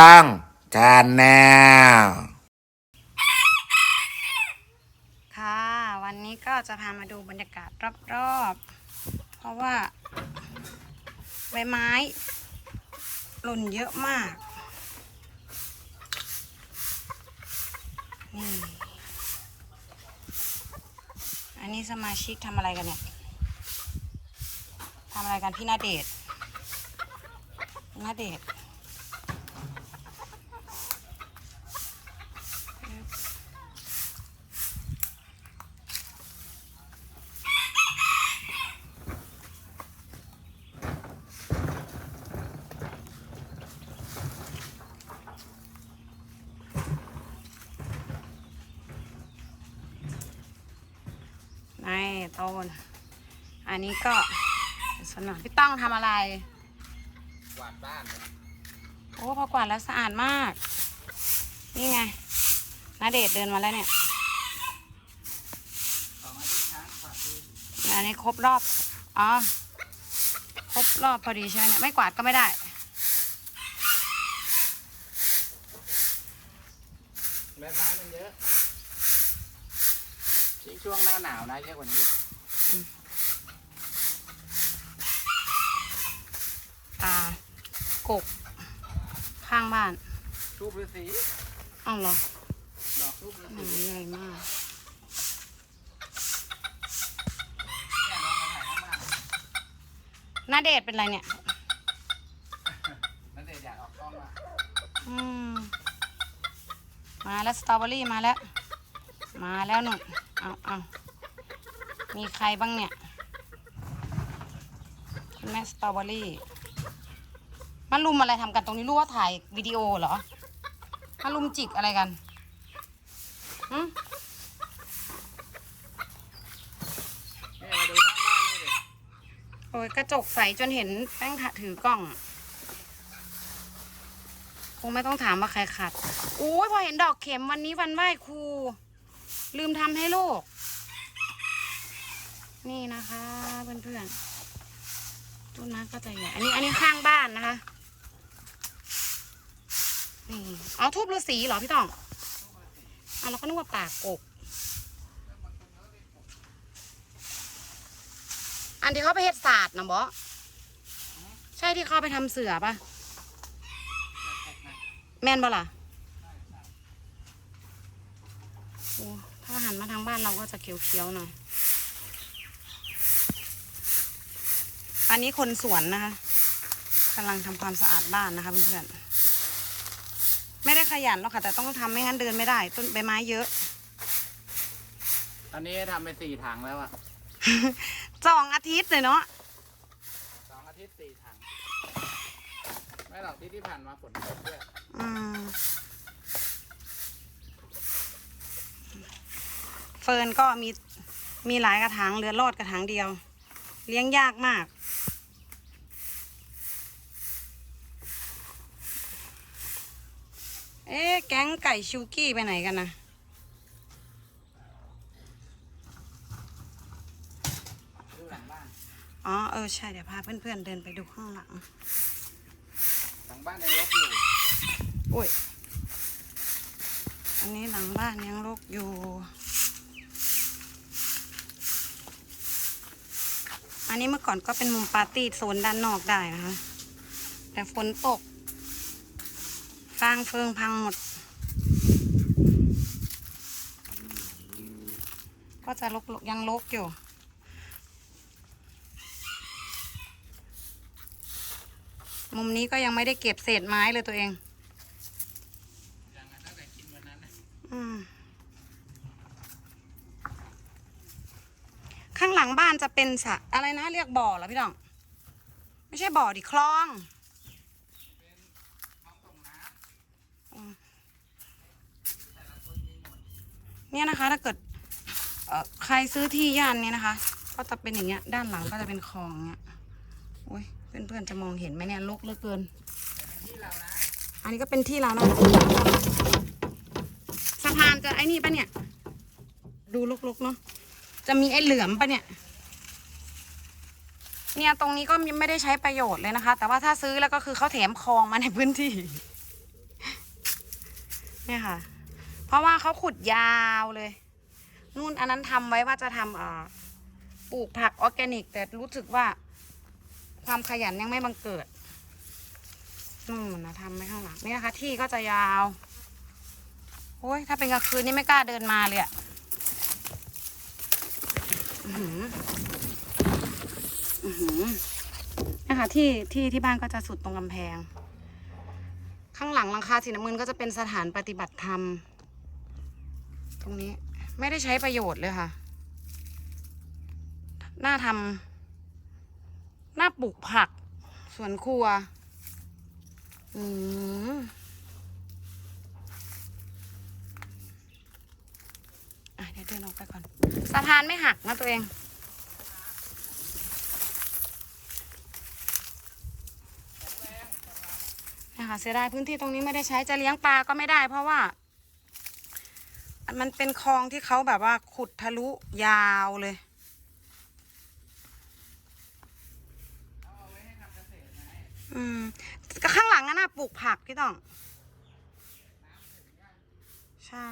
ตั้งชาแนลค่ะ วันนี้ก็จะพามาดูบรรยากาศรอบๆ เพราะว่า ใบไม้หล่นเยอะมาก นี่ อันนี้สมาชิกทำอะไรกันเนี่ยทำอะไรกันพี่นาเดชนาเดชน์ใน ต้น อันนี้ก็สนามพี่ต้องทำอะไร กวาดบ้านโอ้พอกวาดแล้วสะอาดมาก นี่ไงนาเดชน์เดินมาแล้วเนี่ยสองอาทิตย์ครั้งกวาดทีอันนี้ครบรอบ อ๋อ ครบรอบพอดีใช่ไหมเนี่ย ไม่กวาดก็ไม่ได้ใบไม้มันเยอะยิ่งช่วงหน้าหนาวนะเยอะกว่านี้ อีกตากกข้างบ้านทูบฤาษีอ้าวเหรอดอกทูบฤาหษีนาใหญ่มากเนี่ยลองมาถ่ายข้างบ้านนาเดชน์เป็นไรเนี่ย นั่นเด็อยากออกกล้องว่ะอืม มาแล้วสตรอเบอรี่มาแล้ว มาแล้วหนุ่มเอาเอา มีใครบ้างเนี่ยคุณแม่สตรอเบอรี่มันลุมอะไรทำกันตรงนี้รู้ว่าถ่ายวิดีโอเหรอมันลุมจิกอะไรกันหืมโอ้ยกระจกใสจนเห็นแป้งถถือกล้อง คงไม่ต้องถามว่าใครขัดโอ้ยพอเห็นดอกเข็มวันนี้วันไหว้ครู ลืมทำให้ลูก นี่นะคะเพื่อนๆ ต้นไม้ก็จะใหญ่ อันนี้อันนี้ข้างบ้านนะคะ นี่ เอาทูบฤาษีเหรอพี่ต้องเอาเราก็นึกว่าปากกบ อันที่เขาไปเฮ็ดศาสตร์นะบอใช่ที่เขาไปทำเสือปะแมนบ่ล่ะโอ้ถ้าหันมาทางบ้านเราก็จะเขียวๆหน่อย อันนี้คนสวนนะคะกำลังทำความสะอาดบ้านนะคะเพื่อนๆไม่ได้ขยันหรอกค่ะ แต่ต้องทำไม่งั้นเดินไม่ได้ ต้นใบไม้เยอะ ตอนนี้ทำไปสี่ถังแล้วอะสองอาทิตย์เลยเนาะสองอาทิตย์สี่ถัง ไม่หรอกที่ที่ผ่านมาฝนตกด้วยอืมเฟิร์นก็มีมีหลายกระถางเหลือรอดกระถางเดียว เลี้ยงยากมาก เอ๊ะแก๊งไก่ชูกี้ไปไหนกันนะดูหลังบ้านอ๋อ เออ ใช่ เดี๋ยวพาเพื่อนๆเดินไปดูข้างหลัง หลังบ้านยังรกอยู่โอ้ย อันนี้หลังบ้านยังรกอยู่ อันนี้เมื่อก่อนก็เป็นมุมปาร์ตี้โซนด้านนอกได้นะคะ แต่ฝนตก ฟางเฟืองพังหมด ก็จะลกๆยังลกอยู่มุมนี้ก็ยังไม่ได้เก็บเศษไม้เลยตัวเองยังตั้งแต่กินวันนั้นนะข้างหลังบ้านจะเป็นสะอะไรนะ เรียกบ่อเหรอพี่ดอง ไม่ใช่บ่อดิคลองอืม เนี่ยนะคะ ถ้าเกิดเออใครซื้อที่ย่านเนี้ยนะคะ ก็จะเป็นอย่างเงี้ย ด้านหลังก็จะเป็นคลองเงี้ยโอ้ยเพื่อนๆจะมองเห็นไหมเนี่ยลกเหลือเกิน อันนี้ก็เป็นที่เรานะสะพานจะไอ้นี่ปะเนี่ย ดูลกๆเนาะจะมีไอ้เหลือมปะเนี่ย เนี่ยตรงนี้ก็ไม่ได้ใช้ประโยชน์เลยนะคะ แต่ว่าถ้าซื้อแล้วก็คือเขาแถมคลองมาในพื้นที่ เนี่ยค่ะ ราะว่าเขาขุดยาวเลย นู่นอันนั้นทำไว้ว่าจะทำอ่าปลูกผักออร์แกนิก แต่รู้สึกว่า ความขยันยังไม่บังเกิดนู่นนะทำไว้ข้างหลังนี่นะคะ ที่ก็จะยาวโอ้ยถ้าเป็นกลางคืนนี่ไม่กล้าเดินมาเลยอะอื้อหืออือหือนะคะที่ที่ที่บ้านก็จะสุดตรงกำแพง ข้างหลังหลังคาสีน้ำเงินก็จะเป็นสถานปฏิบัติธรรม ตรงนี้ไม่ได้ใช้ประโยชน์เลยค่ะน่าทำน่าปลูกผัก สวนครัว อืมอะเดี๋ยวเดินออกไปก่อน สะพานไม่หักนะตัวเองนะคะเสียดายพื้นที่ตรงนี้ไม่ได้ใช้จะเลี้ยงปลาก็ไม่ได้เพราะว่า มันเป็นคลองที่เขาแบบว่าขุดทะลุยาวเลย อืมก็ข้างหลังนั่นน่ะปลูกผักพี่ต้อง ใช่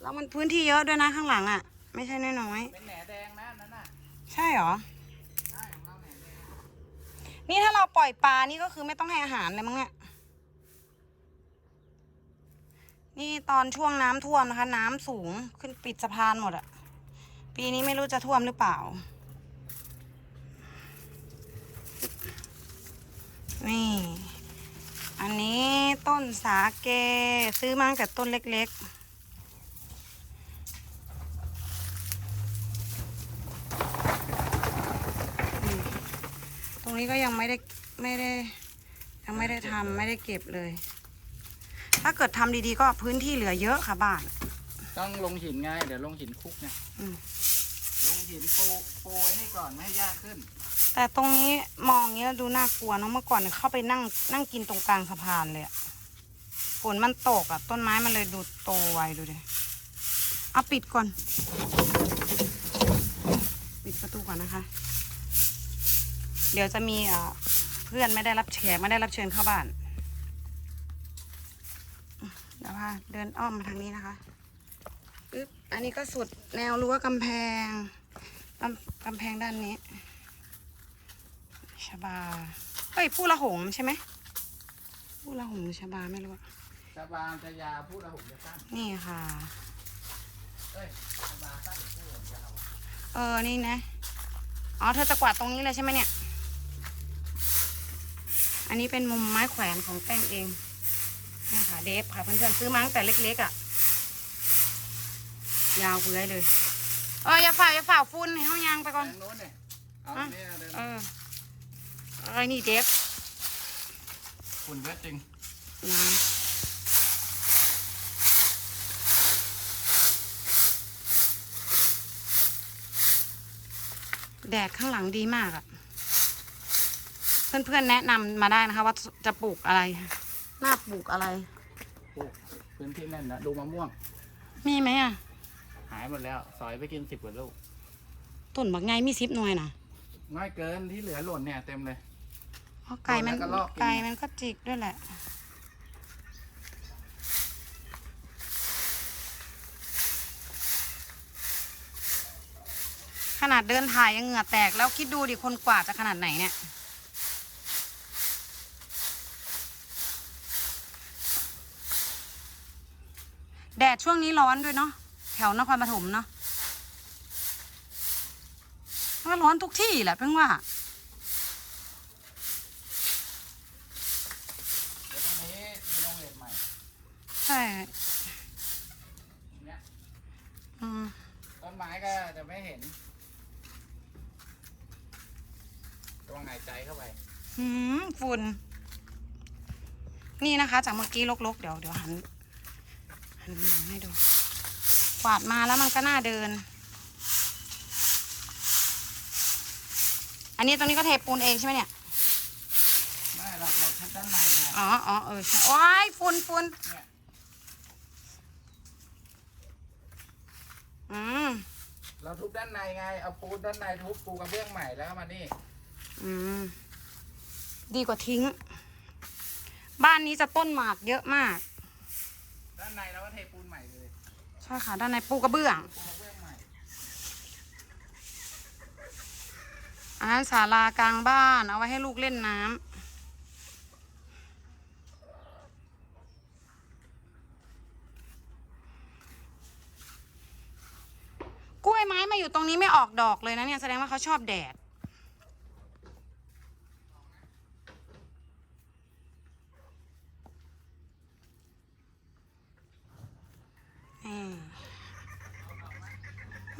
แล้วมันพื้นที่เยอะด้วยนะข้างหลังอะ ไม่ใช่น้อยเป็นแหนแดงนะอันนั่นน่ะๆใช่เหรอใช่ของเราแหนแดงนี่ถ้าเราปล่อยปลา นี่ก็คือไม่ต้องให้อาหารเลยมั้งเนี่ย นี่ตอนช่วงน้ำท่วมนะคะ น้ำสูงขึ้นปิดสะพานหมดอะปีนี้ไม่รู้จะท่วมหรือเปล่า นี่ อันนี้ต้นสาเกซื้อมาตั้งแต่ต้นเล็กๆตรงนี้ก็ยังไม่ได้ไม่ได้ยังไม่ได้ทำไม่ได้เก็บเลย ถ้าเกิดทำดีๆก็พื้นที่เหลือเยอะค่ะบ้าน ต้องลงหินไงเดี๋ยวลงหินคุกไงอืม ลงหินปูปูไว้นี่ก่อนไม่ให้ยากขึ้น แต่ตรงนี้มองอย่างนี้แล้วดูน่ากลัวเนอะเมื่อก่อนเนี่ยเข้าไปนั่งนั่งกินตรงกลางสะพานเลยอะฝนมันตกอะต้นไม้มันเลยดูโตไวดูดิเอาปิดก่อน ปิดประตูก่อนนะคะ เดี๋ยวจะมีอ่าเพื่อนไม่ได้รับแขกไม่ได้รับเชิญเข้าบ้าน เดี๋ยวพาเดินอ้อมมาทางนี้นะคะอึ๊บอันนี้ก็สุดแนวรั้วกำแพงกำกำแพงด้านนี้ชบาเฮ้ยผู้ละหงใช่ไหมผู้ละหงหรือชบาไม่รู้อะชะบานจะยาวพูดละหุจะสั้นนี่ค่ะเอ้ยชะบาสั้นพูดละหุยาวเออนี่นะอ๋อเธอจะกวาดตรงนี้เลยใช่ไหมเนี่ย อันนี้เป็นมุมไม้แขวนของแป้งเอง นี่ค่ะเดฟค่ะเพื่อนๆซื้อมาตั้งแต่เล็กๆอะ่ะ ยาวเบื้อยเลย เอออย่าฝ่าอย่าฝ่าฟุ้นให้เขายางไปก่อนทางโน้นเนี่ยเอาอะเนี่ยเดินเออไอ้นี่เดฟฝุ่นเยอะจริงนะแดดข้างหลังดีมากอะเพื่อนๆแนะนำมาได้นะคะว่าจะปลูกอะไร น่าปลูกอะไร ปลูกพื้นที่นั่นนะดูมะม่วง มีไหมอะหายหมดแล้วสอยไปกินสิบกว่าลูกต้นบักไงมีซิปหน่วยนะน้อยเกินที่เหลือหล่นเนี่ยเต็มเลย เพราะไก่มันแล้วก็ลอกกิน ไก่มันก็จิกด้วยแหละ ขนาดเดินถ่ายยังเหงื่อแตกแล้วคิดดูดิคนกว่าดจะขนาดไหนเนี่ย แดดช่วงนี้ร้อนด้วยเนาะแถวนครปฐมเนาะมันก็ร้อนทุกที่แหละเพิ่งว่าเดี๋ยวตรงนี้มีโรงเรียนใหม่ใช่เนี่ยอืมต้นไม้ก็จะไม่เห็นต้องหายใจเข้าไปหืมฝุ่น นี่นะคะ จากเมื่อกี้ลกๆ เดี๋ยวเดี๋ยวหัน หันหลังให้ดูกวาดมาแล้วมันก็น่าเดิน อันนี้ตรงนี้ก็เทปูนเองใช่ไหมเนี่ย ไม่เราเราชัดด้านในไงอ๋ออ๋อเออใช่โอ้ยฝุ่นฝุ่นเนี่ยอืม เราทุบด้านในไง เอาปูนด้านในทุบปูกระเบื้องใหม่แล้วก็มานี่ อืม ดีกว่าทิ้ง บ้านนี้จะต้นหมากเยอะมากได้านในเราก็เทปูนใหม่เลยใช่ค่ะ ด้านในปูกระเบื้องปูกระเบื้องใหม่อันนั้นศาลากลางบ้าน เอาไว้ให้ลูกเล่นน้ำกล้วยไม้มาอยู่ตรงนี้ไม่ออกดอกเลยนะเนี่ยแสดงว่าเขาชอบแดด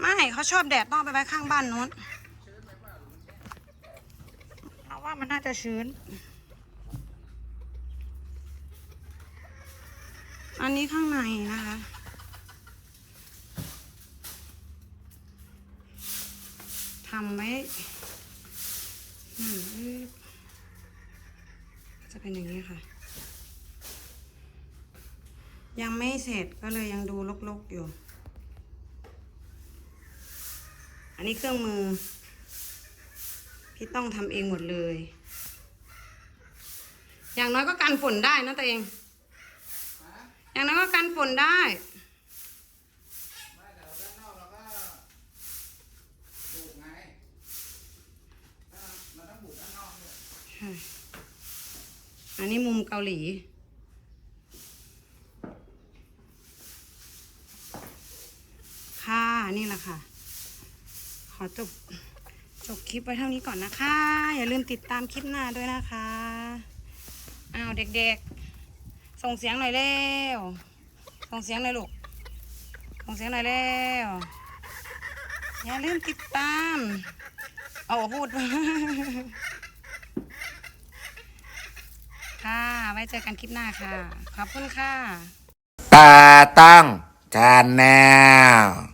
ไม่เขาชอบแดดต้องไปไว้ข้างบ้านนู้นเราว่ามันน่าจะชื้น อันนี้ข้างในนะคะทำไว้อืมจะเป็นอย่างนี้ค่ะ ยังไม่เสร็จก็เลยยังดูลกๆอยู่ นนี้เครื่องมือ พี่ต้องทำเองหมดเลย อย่างน้อยก็กันฝนได้นะตัวเองฮะอย่างน้อยก็กันฝนได้ไม่แต่ด้านนอกเราก็บุกไงถ้าเราต้องบุกด้านนอกด้วยอันนี้มุมเกาหลี ค่ะ นี่แหละค่ะ ขอจบ จบค ลิปไว้เท่านี้ก่อนนะคะ อย่าลืมติดตามคลิปหน้าด้วยนะคะอ้าวเด็กๆ ส่งเสียงหน่อยเร็วส่งเสียงหน่อยลูกส่งเสียงหน่อยเร็วอย่าลืมติดตาม เอาพูด ค่ะ ไว้เจอกันคลิปหน้าค่ะ ขอบคุณค่ะตาตั้งชาแนล